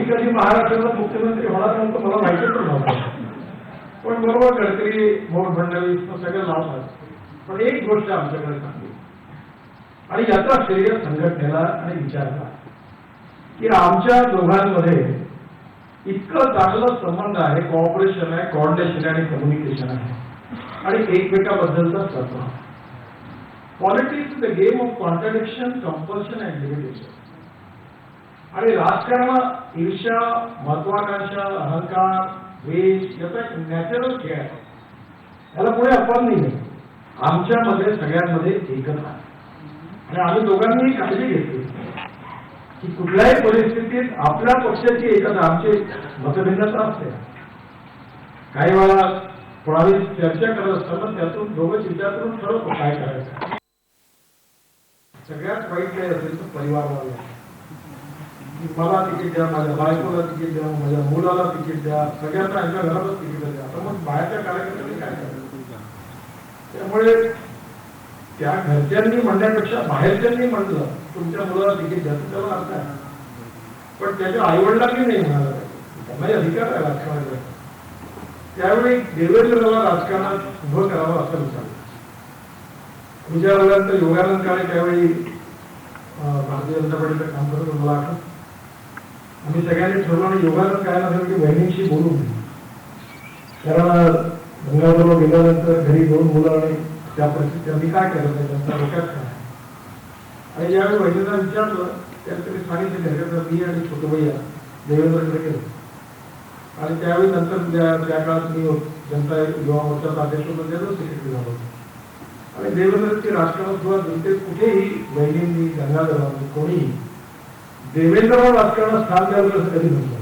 मी कधी महाराष्ट्राचा मुख्यमंत्री होणार नव्हतं मला माहितीच नव्हतं. पण बरोबर गडकरी मोठ फडणवीस सगळं लावतात पण एक गोष्ट आमच्याकडे सांगली आणि याचा श्रेय संघटनेला आणि विचारला. की आमच्या दोघांमध्ये इतकं चांगलं संबंध आहे कॉपरेशन आहे कॉर्डिनेशन आहे आणि कम्युनिकेशन आहे. आणि एकमेकाबद्दलचा सत्ता politics the game of contradiction compulsion and limitation आणि राजकारणात ईर्ष्या महत्वाकांक्षा अहंकार द्वेष याचा एक नॅचरल खेळ आहे. याला पुढे अपमान नाही आमच्यामध्ये सगळ्यांमध्ये एकच आहे. आणि आम्ही दोघांनी काळजी घेतली. की कुठल्याही परिस्थितीत आपल्या पक्षाची एकता आमची मतभिन्नता असते. काही वेळा कोणाला चर्चा करत असताना त्यातून दोघं विचार करून ठरवतो काय करायचं? सगळ्यात वाईट काही असेल तर की मला तिकीट द्या माझ्या बायकोला तिकीट द्या माझ्या मुलाला तिकीट द्या सगळ्यांना एका घरातच तिकीट द्या. आता मग बाहेरच्या कार्यक्रमाने काय करायचं? त्यामुळे त्या घरच्यांनी म्हणण्यापेक्षा बाहेरच्यांनी म्हणलं तुमच्या मुलाला तिकीट द्या तर त्याला अर्थ आहे. पण त्याच्या आईवडिलांनी नाही म्हणाला. त्यामुळे अधिकार आहे राजकारणाचा. त्यावेळी देवेंद्रला राजकारणात उभं करावं असं विचारलं. विचारल्यानंतर योगानंद काळे त्यावेळी भारतीय जनता पार्टीचं काम करत मला आठवत. आम्ही सगळ्यांनी ठरवलं आणि योगानंद काय नसेल की बहिणींशी बोलू कारण गंगाधरला गेल्यानंतर घरी दोन मुलांनी त्या परिस्थितीत आम्ही काय केलं नाही त्यांचा डोक्यात काय? आणि ज्यावेळी वैद्यना विचारलं त्यावेळी त्यांनी सांगितलं घरच्या मी आणि छोटू भैया देवेंद्रकडे गेलो. आणि त्यावेळी नंतर त्या त्या काळात मी जनता युवा मोर्चाचा अध्यक्ष होतो त्याचं सेक्रेटरी झालो होतो. आणि देवेंद्रची राजकारणात किंवा जनतेत कुठेही बहिणींनी गंगाधरांनी कोणीही देवेंद्रला राजकारणात स्थान द्यावं असं कधी नव्हतं